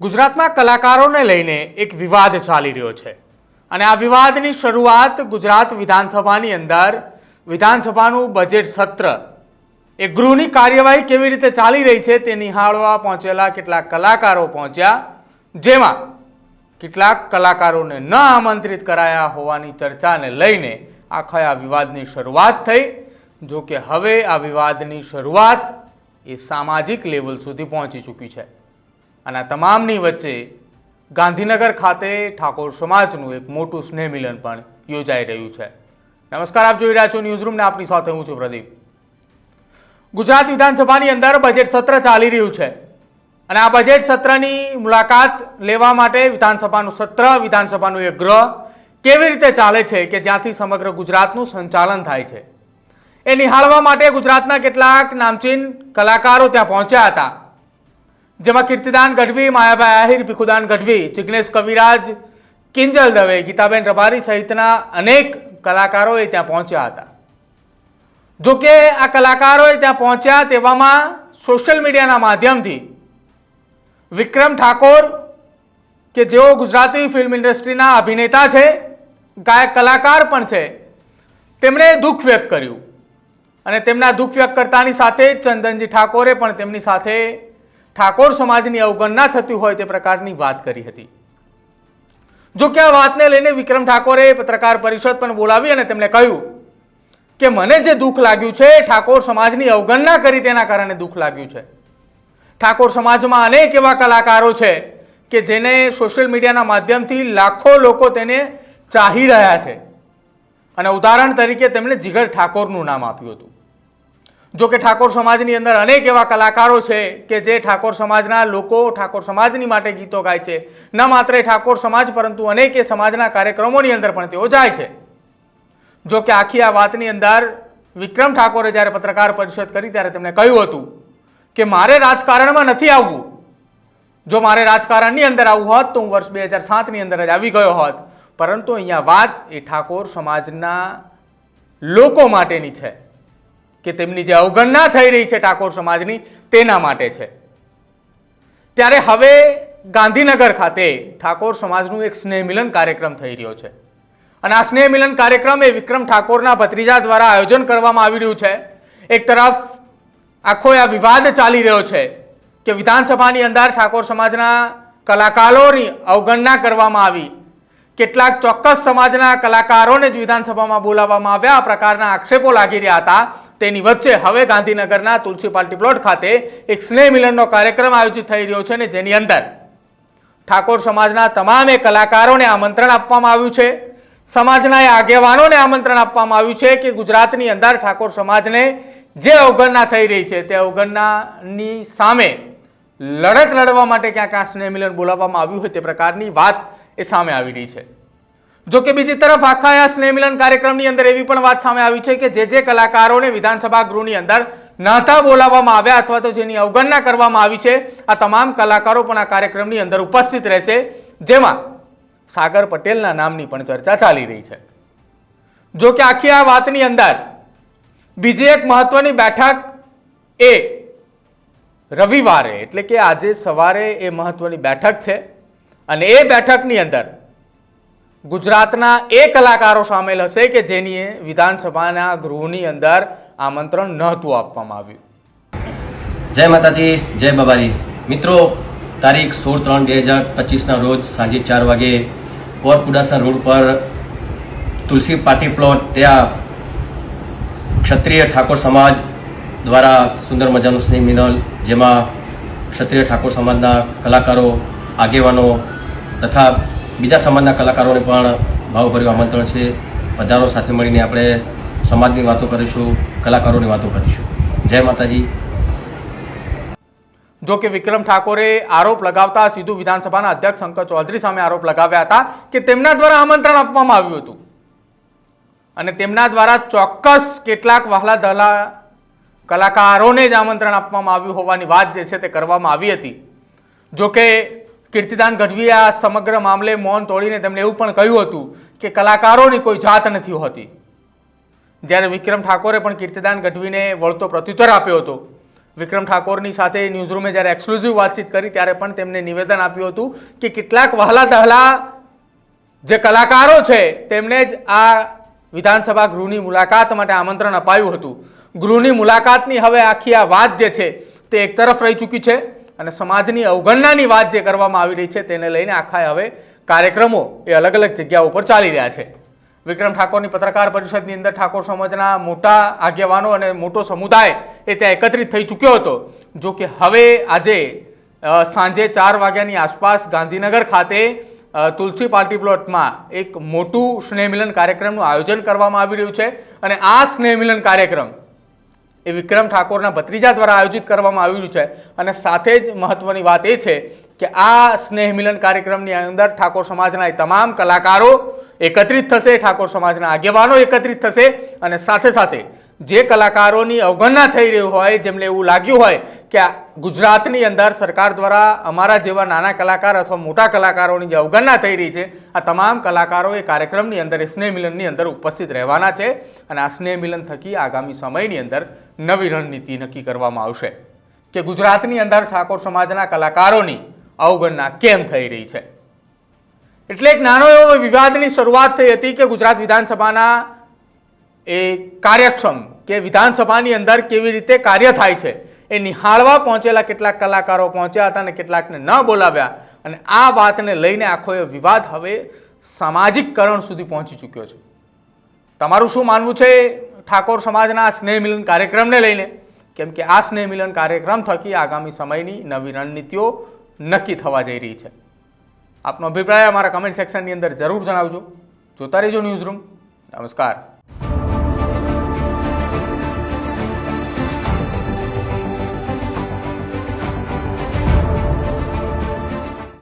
ગુજરાતમાં કલાકારોને લઈને એક વિવાદ ચાલી રહ્યો છે. અને આ વિવાદની શરૂઆત ગુજરાત વિધાનસભાની અંદર, વિધાનસભાનું બજેટ સત્ર, એ ગૃહની કાર્યવાહી કેવી રીતે ચાલી રહી છે તે નિહાળવા પહોંચેલા કેટલાક કલાકારો પહોંચ્યા, જેમાં કેટલાક કલાકારોને ન આમંત્રિત કરાયા હોવાની ચર્ચાને લઈને આખા આ વિવાદની શરૂઆત થઈ. જો કે હવે આ વિવાદની શરૂઆત એ સામાજિક લેવલ સુધી પહોંચી ચૂકી છે. અને આ તમામની વચ્ચે ગાંધીનગર ખાતે ઠાકોર સમાજનું એક મોટું સ્નેહ મિલન પણ યોજાઈ રહ્યું છે. નમસ્કાર, આપ જોઈ રહ્યા છો ન્યૂઝ રૂમને આપની સાથે હું છું પ્રદીપ. ગુજરાત વિધાનસભાની અંદર બજેટ સત્ર ચાલી રહ્યું છે. અને આ બજેટ સત્રની મુલાકાત લેવા માટે વિધાનસભાનું સત્ર, વિધાનસભાનું એક ગ્રહ કેવી રીતે ચાલે છે કે જ્યાંથી સમગ્ર ગુજરાતનું સંચાલન થાય છે. એ નિહાળવા માટે ગુજરાતના કેટલાક નામચીન કલાકારો ત્યાં પહોંચ્યા હતા. જેમાં કીર્તિદાન ગઢવી, માયાભાઈ આહિર, ભીખુદાન ગઢવી, જિગ્નેશ કવિરાજ, કિંજલ દવે, ગીતાબેન રબારી સહિતના અનેક કલાકારોએ ત્યાં પહોંચ્યા હતા. જો કે આ કલાકારોએ ત્યાં પહોંચ્યા તેવામાં સોશિયલ મીડિયાના માધ્યમથી વિક્રમ ઠાકોર, કે જેઓ ગુજરાતી ફિલ્મ ઇન્ડસ્ટ્રીના અભિનેતા છે, ગાયક, કલાકાર પણ છે, તેમણે દુઃખ વ્યક્ત કર્યું. અને તેમના દુઃખ વ્યક્ત કરતાની સાથે ચંદનજી ઠાકોરે પણ તેમની સાથે ઠાકોર સમાજની અવગણના થતી હોય તે પ્રકારની વાત કરી હતી. જો કે આ વાતને લઈને વિક્રમ ઠાકોરે પત્રકાર પરિષદ પણ બોલાવી અને તેમણે કહ્યું કે મને જે દુઃખ લાગ્યું છે, ઠાકોર સમાજની અવગણના કરી તેના કારણે દુઃખ લાગ્યું છે. ઠાકોર સમાજમાં અનેક એવા કલાકારો છે કે જેને સોશિયલ મીડિયાના માધ્યમથી લાખો લોકો તેને ચાહી રહ્યા છે. અને ઉદાહરણ તરીકે તેમણે જીગર ઠાકોરનું નામ આપ્યું હતું. જો કે ઠાકોર સમાજની અંદર અનેક એવા કલાકારો છે કે જે ઠાકોર સમાજના લોકો ઠાકોર સમાજની માટે ગીતો ગાય છે. ન માત્ર ઠાકોર સમાજ, પરંતુ અનેક એ સમાજના કાર્યક્રમોની અંદર પણ તેઓ જાય છે. જો કે આખી આ વાતની અંદર વિક્રમ ઠાકોરે જ્યારે પત્રકાર પરિષદ કરી ત્યારે તેમણે કહ્યું હતું કે મારે રાજકારણમાં નથી આવવું. જો મારે રાજકારણની અંદર આવવું હોત તો હું વર્ષ બે હજાર સાતની અંદર જ આવી ગયો હોત. પરંતુ અહીંયા વાત એ ઠાકોર સમાજના લોકો માટેની છે. કે તેમની જે અવગણના થઈ રહી છે ઠાકોર સમાજની, તેના માટે છે. ત્યારે હવે ગાંધીનગર ખાતે ઠાકોર સમાજનું એક સ્નેહ મિલન કાર્યક્રમ થઈ રહ્યો છે. અને આ સ્નેહ મિલન કાર્યક્રમ એ વિક્રમ ઠાકોરના ભત્રીજા દ્વારા આયોજન કરવામાં આવી રહ્યું છે. એક તરફ આખો આ વિવાદ ચાલી રહ્યો છે કે વિધાનસભાની અંદર ઠાકોર સમાજના કલાકારોની અવગણના કરવામાં આવી. કેટલાક ચોક્કસ સમાજના કલાકારોને જ વિધાનસભામાં બોલાવવામાં આવ્યા. આ પ્રકારના આક્ષેપો લાગી રહ્યા હતા. તેની વચ્ચે હવે ગાંધીનગરના તુલસી પાર્ટી પ્લોટ ખાતે એક સ્નેહ મિલનનો કાર્યક્રમ આયોજિત થઈ રહ્યો છે અને જેની અંદર ઠાકોર સમાજના તમામે કલાકારોને આમંત્રણ આપવામાં આવ્યું છે. સમાજના એ આગેવાનોને આમંત્રણ આપવામાં આવ્યું છે કે ગુજરાતની અંદર ઠાકોર સમાજને જે અવગણના થઈ રહી છે તે અવગણનાની સામે લડત લડવા માટે ક્યાંક આ સ્નેહ મિલન બોલાવવામાં આવ્યું હોય તે પ્રકારની વાત એ સામે આવી રહી છે. જો કે બીજી તરફ આખા આ સ્નેહમિલન કાર્યક્રમની અંદર એવી પણ વાત સામે આવી છે કે જે જે કલાકારોને વિધાનસભા ગૃહની અંદર નાતા બોલાવવામાં આવ્યા અથવા તો જેની અવગણના કરવામાં આવી છે, આ તમામ કલાકારો પણ આ કાર્યક્રમની અંદર ઉપસ્થિત રહેશે, જેમાં સાગર પટેલના નામની પણ ચર્ચા ચાલી રહી છે. જો કે આખી આ વાતની અંદર બીજી એક મહત્વની બેઠક એ રવિવારે, એટલે કે આજે સવારે એ મહત્વની બેઠક છે અને એ બેઠકની અંદર ગુજરાતના એ કલાકારો સામેલ હશે કે જેની વિધાનસભાના ગૃહની અંદર આમંત્રણ નહોતું આપવામાં આવ્યું. જય માતાજી, જય બાબારી મિત્રો, તારીખ સોળ ત્રણ બે હજાર પચીસના રોજ સાંજે ચાર વાગે પોર રોડ પર તુલસી પાર્ટી પ્લોટ ત્યાં ક્ષત્રિય ઠાકોર સમાજ દ્વારા સુંદર મજાનું સ્નેહ મિનલ, જેમાં ક્ષત્રિય ઠાકોર સમાજના કલાકારો, આગેવાનો તથા બીજા સમાજના કલાકારોને પણ ભાવભર્યું આમંત્રણ છે. વધારો સાથે મળીને આપણે સમાજની વાતો કરીશું, કલાકારોની વાતો કરીશું. જય માતાજી. જો કે વિક્રમ ઠાકોરે આરોપ લગાવતા સીધું વિધાનસભાના અધ્યક્ષ શંકર ચૌધરી સામે આરોપ લગાવ્યા હતા કે તેમના દ્વારા આમંત્રણ આપવામાં આવ્યું હતું. અને તેમના દ્વારા ચોક્કસ કેટલાક વહાલા દહલા કલાકારોને જ આમંત્રણ આપવામાં આવ્યું હોવાની વાત જે છે તે કરવામાં આવી હતી. જો કે કીર્તિદાન ગઢવીએ આ સમગ્ર મામલે મૌન તોડીને તેમણે એવું પણ કહ્યું હતું કે કલાકારોની કોઈ જાત નથી હોતી. જ્યારે વિક્રમ ઠાકોરે પણ કીર્તિદાન ગઢવીને વળતો પ્રત્યુત્તર આપ્યો હતો. વિક્રમ ઠાકોરની સાથે ન્યૂઝરૂમે જ્યારે એક્સક્લુઝિવ વાતચીત કરી ત્યારે પણ તેમને નિવેદન આપ્યું હતું કે કેટલાક વહાલા દહલા જે કલાકારો છે તેમને જ આ વિધાનસભા ગૃહની મુલાકાત માટે આમંત્રણ અપાયું હતું. ગૃહની મુલાકાતની હવે આખી આ વાત જે છે તે એક તરફ રહી ચૂકી છે. અને સમાજની અવગણનાની વાત જે કરવામાં આવી રહી છે તેને લઈને આખા હવે કાર્યક્રમો એ અલગ અલગ જગ્યાઓ ઉપર ચાલી રહ્યા છે. વિક્રમ ઠાકોરની પત્રકાર પરિષદની અંદર ઠાકોર સમાજના મોટા આગેવાનો અને મોટો સમુદાય એ ત્યાં એકત્રિત થઈ ચૂક્યો હતો. જો કે હવે આજે સાંજે ચાર વાગ્યાની આસપાસ ગાંધીનગર ખાતે તુલસી પાર્ટી પ્લોટમાં એક મોટું સ્નેહમિલન કાર્યક્રમનું આયોજન કરવામાં આવી રહ્યું છે અને આ સ્નેહમિલન કાર્યક્રમ એ વિક્રમ ઠાકોરના ભત્રીજા દ્વારા આયોજિત કરવામાં આવ્યું છે. અને સાથે જ મહત્વની વાત એ છે કે આ સ્નેહ મિલન કાર્યક્રમની અંદર ઠાકોર સમાજના તમામ કલાકારો એકત્રિત થશે, ઠાકોર સમાજના આગેવાનો એકત્રિત થશે અને સાથે સાથે જે કલાકારોની અવગણના થઈ રહી હોય, જેમને એવું લાગ્યું હોય કે ગુજરાતની અંદર સરકાર દ્વારા અમારા જેવા નાના કલાકાર અથવા મોટા કલાકારોની જે અવગણના થઈ રહી છે, આ તમામ કલાકારો એ કાર્યક્રમની અંદર, એ સ્નેહ મિલનની અંદર ઉપસ્થિત રહેવાના છે અને આ સ્નેહ મિલન થકી આગામી સમયની અંદર નવી રણનીતિ નક્કી કરવામાં આવશે. કે ગુજરાતની અંદર ઠાકોર સમાજના કલાકારોની અવગણના કેમ થઈ રહી છે? એટલે એક નાનો એવો વિવાદની શરૂઆત થઈ હતી કે ગુજરાત વિધાનસભાના એ કાર્યક્ષમ કે વિધાનસભાની અંદર કેવી રીતે કાર્ય થાય છે? એ નિહાળવા પહોંચેલા કેટલાક કલાકારો પહોંચ્યા હતા અને કેટલાકને ન બોલાવ્યા. અને આ વાતને લઈને આખો એ વિવાદ હવે સામાજિકકરણ સુધી પહોંચી ચૂક્યો છે. તમારું શું માનવું છે ઠાકોર સમાજના સ્નેહ મિલન કાર્યક્રમને લઈને? કેમ કે આ સ્નેહ મિલન કાર્યક્રમ થકી આગામી સમયની નવી રણનીતિઓ નક્કી થવા જઈ રહી છે. આપનો અભિપ્રાય અમારા કમેન્ટ સેક્શનની અંદર જરૂર જણાવજો. જોતા રહેજો ન્યૂઝ રૂમ નમસ્કાર.